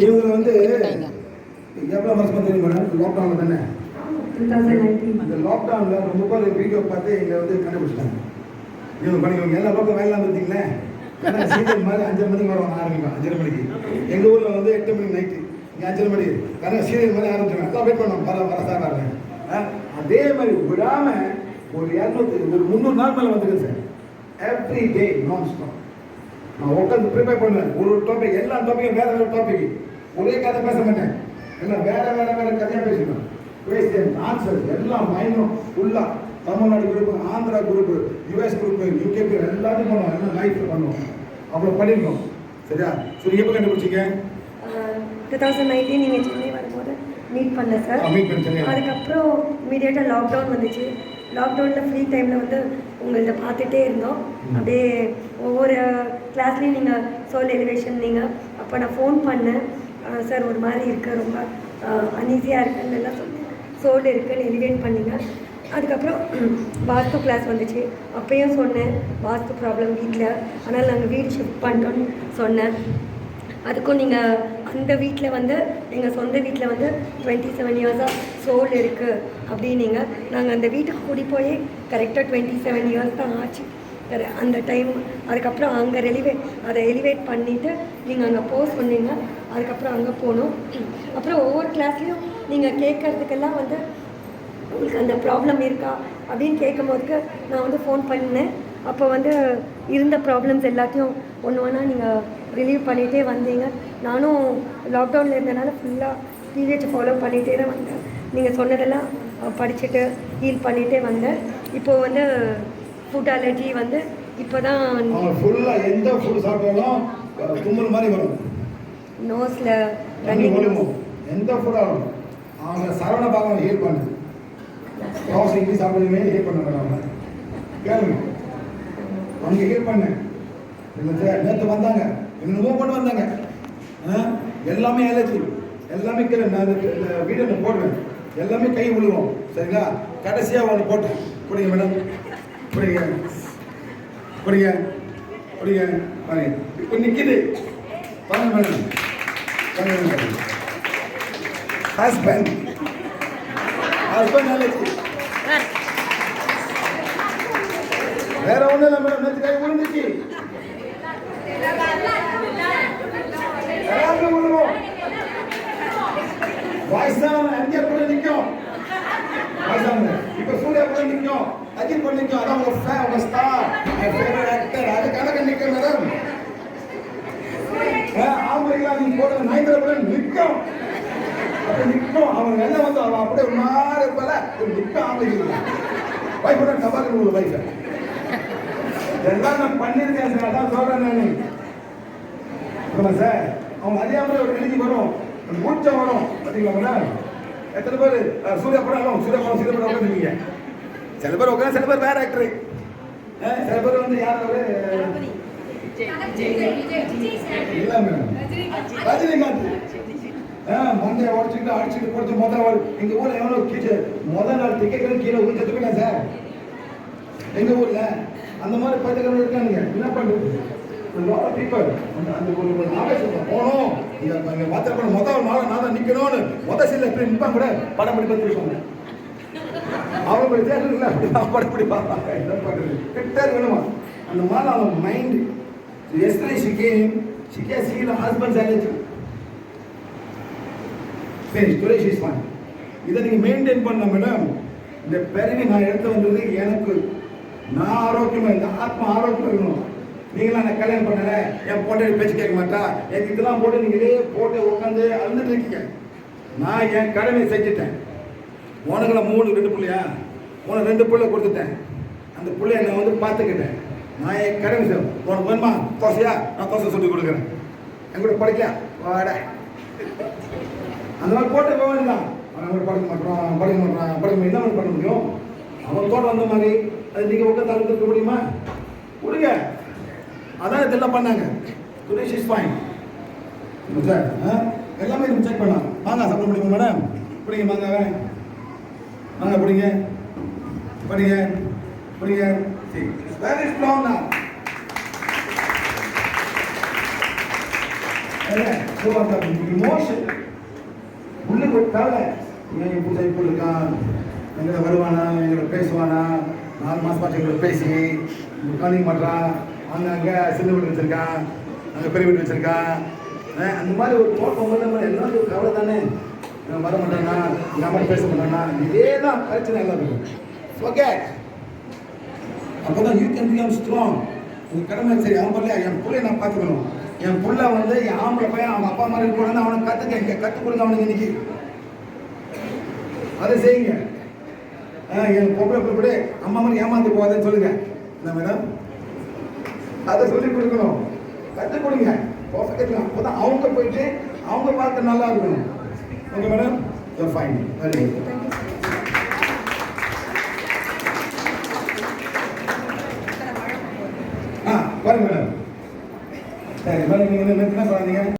இவங்க வந்து எவ்வளோ வருஷம் தெரியும் மேடம்? லாக்டவுனில் தானே? இந்த லாக்டவுனில் ரொம்ப பேர் வீடியோ பார்த்து எங்களை வந்து கண்டுபிடிச்சிட்டாங்க. இவங்க பண்ணிக்கோங்க எல்லா பக்கம் வேலை பார்த்தீங்களேன் ஏன்னா சீரியல் மாதிரி அஞ்சரை மணிக்கு வரும் ஆரம்பிக்கும் அஞ்சரை மணிக்கு. எங்கள் ஊரில் வந்து எட்டு மணி நைட்டு இங்கே அஞ்சரை மணி. கணக்கு சீரியல் மாதிரி ஆரம்பிச்சிடும் அதான் வெயிட் பண்ணோம். வர வர சார் வரேன் ஆ, அதே மாதிரி விடாமல் ஒரு இரநூத்தி ஒரு முந்நூறு நாள் மேலே வந்துருக்கு சார். எவ்ரி டே நான் ஸ்டாப் நான் உட்காந்து ப்ரிப்பேர் பண்ணுவேன். ஒரு ஒரு டாபிக் எல்லா டாப்பிக்கும் வேற வேற டாபிக் ஒரே கதை பேச மாட்டேன். எல்லாம் வேற வேற வேற கதையாக பேசிடுவேன் கொஸ்டின் ஆன்சர் எல்லாம் மைண்டும் ஃபுல்லாக Tamilnadu group Andhra group US group UK group எல்லாத்தையும் பண்ணுவோம். எல்லாம் லைஃப்பில் பண்ணுவோம். அவ்வளோ பண்ணியிருக்கோம் சரியா? சரி எப்போ கண்டுபிடிச்சிங்க? டூ தௌசண்ட் நைன்டீன் நீங்கள் சென்னை வரும்போது மீட் பண்ணேன் சார் அதுக்கப்புறம் இமீடியட்டாக லாக்டவுன் வந்துச்சு. லாக்டவுனில் ஃப்ரீ டைமில் வந்து உங்கள்கிட்ட பார்த்துட்டே இருந்தோம். அப்படியே ஒவ்வொரு கிளாஸ்லேயும் நீங்கள் சோல் எலிவேஷன் நீங்கள் அப்போ நான் ஃபோன் பண்ணேன். சார் ஒரு மாதிரி இருக்கு ரொம்ப அன்ஈஸியாக இருக்குன்னு எல்லாம் சொன்னேன் சோல் இருக்குன்னு எலிவேட் பண்ணிங்க. அதுக்கப்புறம் வாஸ்து கிளாஸ் வந்துச்சு. அப்பயும் சொன்னேன் வாஸ்து ப்ராப்ளம் வீட்டில் ஆனால் நாங்கள் வீடு ஷிஃப்ட் பண்ணுறோன்னு சொன்னேன். அதுக்கும் நீங்கள் அந்த வீட்டில் வந்து எங்கள் சொந்த வீட்டில் வந்து டுவெண்ட்டி செவன் இயர்ஸாக சோல் இருக்குது அப்படின்னீங்க. நாங்கள் அந்த வீட்டுக்கு கூடி போய் கரெக்டாக டுவெண்ட்டி செவன் இயர்ஸ் தான் ஆச்சு. அந்த டைம் அதுக்கப்புறம் அங்கே ரெலிவேட் அதை எலிவேட் பண்ணிவிட்டு நீங்கள் அங்கே போக சொன்னீங்க. அதுக்கப்புறம் அங்கே போனோம். அப்புறம் ஒவ்வொரு கிளாஸ்லேயும் நீங்கள் கேட்குறதுக்கெல்லாம் வந்து உங்களுக்கு அந்த ப்ராப்ளம் இருக்கா? அப்படின்னு கேட்கும்போதுக்கு நான் வந்து ஃபோன் பண்ணேன். அப்போ வந்து இருந்த ப்ராப்ளம்ஸ் எல்லாத்தையும் ஒன்று ஒன்றா நீங்கள் ரிலீவ் பண்ணிகிட்டே வந்தீங்க. நானும் லாக்டவுனில் இருந்தனால ஃபுல்லாக பீரியட்ஸ் ஃபாலோ பண்ணிகிட்டே தான் வந்தேன். நீங்கள் சொன்னதெல்லாம் படிச்சுட்டு ஹீல் பண்ணிகிட்டே வந்தேன். இப்போது வந்து ஃபுட் அலர்ஜி வந்து இப்போ தான் ஃபுல்லாக எந்த ஃபுட் சாப்பிட்டாலும் தும்மல் மாதிரி வரும். நோஸில் ரன்னிங் எந்த ஃபுட்டாலும் அவங்க சரவண பாகம் ஹீல் பண்ணு. தோசை இட்லி சாப்பிடுமே ஹீல் கேளுங்க. அவங்க ஹீல் பண்ணு. நேற்று வந்தாங்க. என்னமோ கொண்டு வந்தாங்க. ஆ? எல்லாமே அலர்ஜி எல்லாமே கீழே நான் வீடு வீடியோ நான் போடுவேன் எல்லாமே கை விழுவோம் சரிங்களா? கடைசியாக ஒன்று போட்டேன். புரியுங்க மேடம்? குடிங்க புரியுங்க புரியுங்க பாருங்க. இப்போ நிற்கிது பாருங்க மேடம். பாருங்க மேடம். ஹஸ்பண்ட் ஹஸ்பண்ட் அலர்ஜி வேற ஒண்ணும் இல்லை மேடம் நேற்று கை விழுந்துச்சு எல்லாருக்கும் விழுவோம் வயசான எம்ஜிஆர் கூட நிற்கும். இப்ப சூர்யா கூட நிற்கும். அஜித் கூட நிற்கும். அதான் உங்க ஃபேன் உங்க ஸ்டார் ஃபேவரட் ஆக்டர் அது கணக்கு நிற்கும் மேடம். ஆம்பளைங்களா நீங்க போடுற நயன்தரா கூட நிற்கும். நிற்கும். அவன் என்ன வந்து அவன் அப்படியே ஒரு மாதிரி இருப்பால ஒரு நிற்கும் ஆம்பளைங்க. வைஃபோட டபாக்கு உங்களுக்கு வைஃப் இதெல்லாம் நான் பண்ணியிருக்கேன் சார் அதான் சொல்றேன் நான். ஆமா சார் அவங்க அறியாமலே ஒரு எழுதி வரும். ஒரு மூச்சம் வரும். பார்த்தீங்களா எத்தனை பேர்? சூர்யா படம் சூர்யா படம் சூர்யா படம் உட்காந்துருக்கீங்க. சில பேர் உட்காந்து சில பேர் வேற ஆக்டர் சில பேர் வந்து யார் அவரு? இல்ல மேடம். ரஜினிகாந்த். மந்தைய உடச்சிக்கிட்டு அடிச்சுட்டு போட்டு முதல் நாள் எங்க ஊர்ல எவ்வளோ கீழே முதல் நாள் டிக்கெட் கீழே எடுத்துக்கலாம் சார். எங்க ஊர்ல? அந்த மாதிரி பைத்தியக்காரங்க இருக்கானுங்க என்ன பண்ணுறது லாட் ஆஃப் பீப்பிள் அந்த அந்த ஒரு ஒரு ஆவேசத்தை போகணும். இங்கே இங்க மொதல் முதல் நாள் நான் தான் நிற்கணும்னு முத சீல எப்படி நிற்பாங்க கூட? படம் படி பத்து இருப்பாங்க அவங்க போய் தேட்டர்ல நான் படம் படி பார்ப்பாங்க? என்ன பண்ணுறது கிட்ட வேணுமா? அந்த மாதிரி அவங்க mind yesterday she came she K see the husband's energy சரி டுடே ஷி இதை நீங்கள் மெயின்டைன் பண்ண மேடம் இந்த பிறவி நான் எடுத்து வந்தது எனக்கு நான் ஆரோக்கியமா இந்த ஆத்மா ஆரோக்கியம் இருக்கணும். நீங்களாம் நான் கல்யாணம் பண்ணல. என் பொண்டாடி பேச்சு கேட்க மாட்டா. எனக்கு இதெல்லாம் போட்டு நீங்களே போட்டு உட்காந்து அழுந்துட்டு இருக்கீங்க. நான் என் கடமை செஞ்சுட்டேன். உனக்குள்ள மூணு ரெண்டு பிள்ளையா? உனக்கு ரெண்டு பிள்ளை கொடுத்துட்டேன். அந்த பிள்ளைய நான் வந்து பார்த்துக்கிட்டேன். நான் என் கடமை செய்வேன் உனக்கு வேணுமா? தோசையா? நான் தோசை சொல்லி கொடுக்குறேன். என் கூட படிக்கலையா? வாட. அந்த மாதிரி போட்டு போக வேண்டாம் அவன் கூட படிக்க மாட்டான் படிக்க மாட்டான் படிக்க என்ன பண்ண முடியும்? அவன் தோட்டம் வந்த மாதிரி அது நீங்கள் உட்காந்து அழுந்திருக்க முடியுமா? கொடுங்க. அதான் இதெல்லாம் பண்ணாங்க. சுரேஷ் இஸ் ஃபைன் சார் ஆ? எல்லாமே நம்ம செக் பண்ணலாம். வாங்க சாப்பிட முடியுமா மேடம் பிடிங்க வாங்க வாங்க பிடிங்க படிங்க பிடிங்க சரி வெரி ஸ்ட்ராங் நான் இமோஷன் உள்ளுக்கு ஒரு கவலை ஏன் என் பூஜை இருக்கான்? எங்களை வருவானா? எங்களை பேசுவானா? நாலு மாதம் பார்த்து பேசி உட்காந்து மாட்டான் அங்கே அங்கே சின்ன வீடு வச்சுருக்கான் அங்கே பெரிய வீடு வச்சுருக்கான் அந்த மாதிரி ஒரு தோட்டம் வந்து நம்ம எல்லாரும் ஒரு கவலை தானே? நான் வர மாட்டேன்னா எங்கள் அம்மா பேச மாட்டேன்னா இதே தான் பிரச்சனை எல்லாருக்கும் ஓகே அப்போ தான் யூ கேன் பிகம் ஸ்ட்ராங் உங்கள் கடமை சரி அவன் பிள்ளையா என் பிள்ளைய நான் பார்த்துக்கணும். என் பிள்ளை வந்து என் ஆம்பளை பையன் அவன் அப்பா மாதிரி இருக்கணும்னு அவனை கற்றுக்க இங்கே கற்றுக் கொடுங்க அவனுக்கு இன்னைக்கு. அதை செய்யுங்க. என் பொம்பளை பிள்ளை அம்மா மாதிரி ஏமாந்து போகாதேன்னு சொல்லுங்க. என்ன மேடம் அதை சொல்லி கொடுக்கணும். கற்றுக் கொடுங்க. பர்ஃபெக்டாக அப்போதான் அவங்க போயிட்டு அவங்க பார்த்து நல்லா இருக்கணும் okay madam fine very good ஆ பாருங்க மேடம் சரி மேடம் நீங்கள் என்ன என்ன சொன்னீங்க?